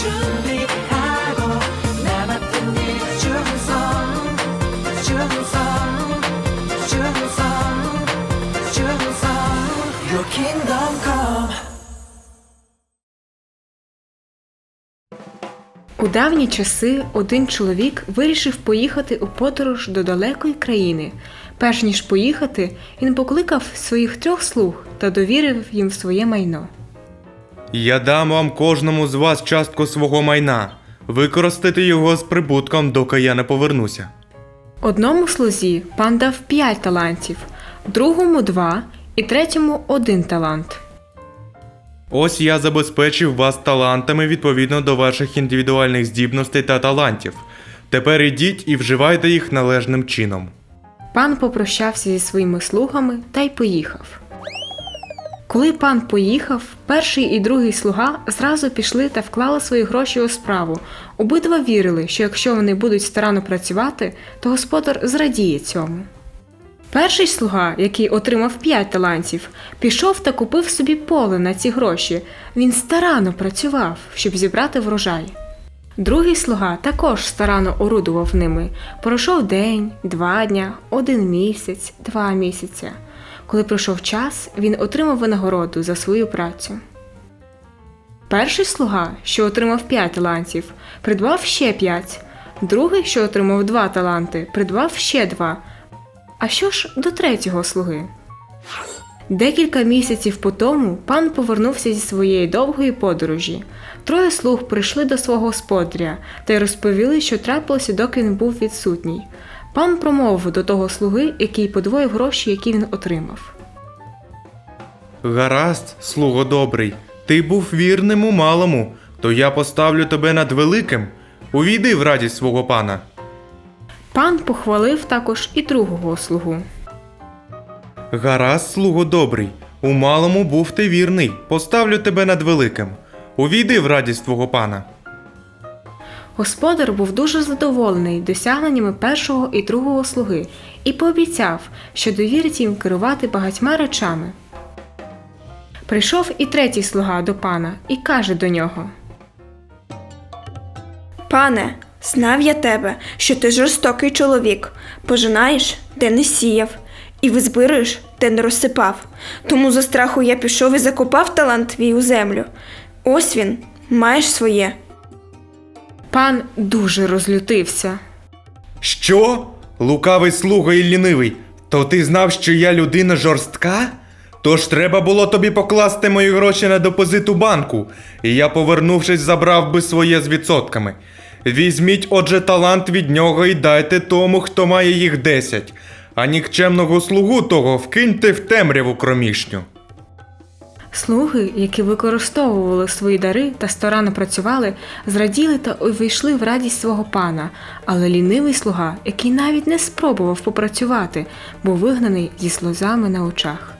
준비하고 나 맡은 일 충성 충성 충성 충성 Your kingdom come У давні часи один чоловік вирішив поїхати у подорож до далекої країни. Перш ніж поїхати, він покликав своїх трьох слуг та довірив їм своє майно. Я дам вам кожному з вас частку свого майна. Використати його з прибутком, доки я не повернуся. Одному слузі пан дав п'ять талантів, другому два і третьому один талант. Ось я забезпечив вас талантами відповідно до ваших індивідуальних здібностей та талантів. Тепер ідіть і вживайте їх належним чином. Пан попрощався зі своїми слугами та й поїхав. Коли пан поїхав, перший і другий слуга зразу пішли та вклали свої гроші у справу. Обидва вірили, що якщо вони будуть старанно працювати, то господар зрадіє цьому. Перший слуга, який отримав 5 талантів, пішов та купив собі поле на ці гроші. Він старанно працював, щоб зібрати врожай. Другий слуга також старанно орудував ними. Пройшов день, два дня, один місяць, два місяця. Коли пройшов час, він отримав винагороду за свою працю. Перший слуга, що отримав 5 талантів, придбав ще 5. Другий, що отримав 2 таланти, придбав ще 2. А що ж до третього слуги? Декілька місяців по тому пан повернувся зі своєї довгої подорожі. Троє слуг прийшли до свого господаря та й розповіли, що трапилося, доки він був відсутній. Пан промовив до того слуги, який подвоїв гроші, які він отримав. Гаразд, слуго добрий, ти був вірним у малому, то я поставлю тебе над великим. Увійди в радість свого пана. Пан похвалив також і другого слугу. Гаразд, слуго добрий, у малому був ти вірний, поставлю тебе над великим. Увійди в радість твого пана. Господар був дуже задоволений досягненнями першого і другого слуги і пообіцяв, що довірить їм керувати багатьма речами. Прийшов і третій слуга до пана і каже до нього: Пане, знав я тебе, що ти жорстокий чоловік, пожинаєш, де не сіяв, і визбируєш, де не розсипав. Тому за страху я пішов і закопав талант твій у землю. Ось він, маєш своє. Пан дуже розлютився. Що? Лукавий слуга і лінивий. То ти знав, що я людина жорстка? Тож треба було тобі покласти мої гроші на депозит у банку, і я, повернувшись, забрав би своє з відсотками. Візьміть, отже, талант від нього і дайте тому, хто має їх десять, а нікчемного слугу того вкиньте в темряву кромішню. Слуги, які використовували свої дари та старанно працювали, зраділи та увійшли в радість свого пана, але лінивий слуга, який навіть не спробував попрацювати, був вигнаний зі сльозами на очах.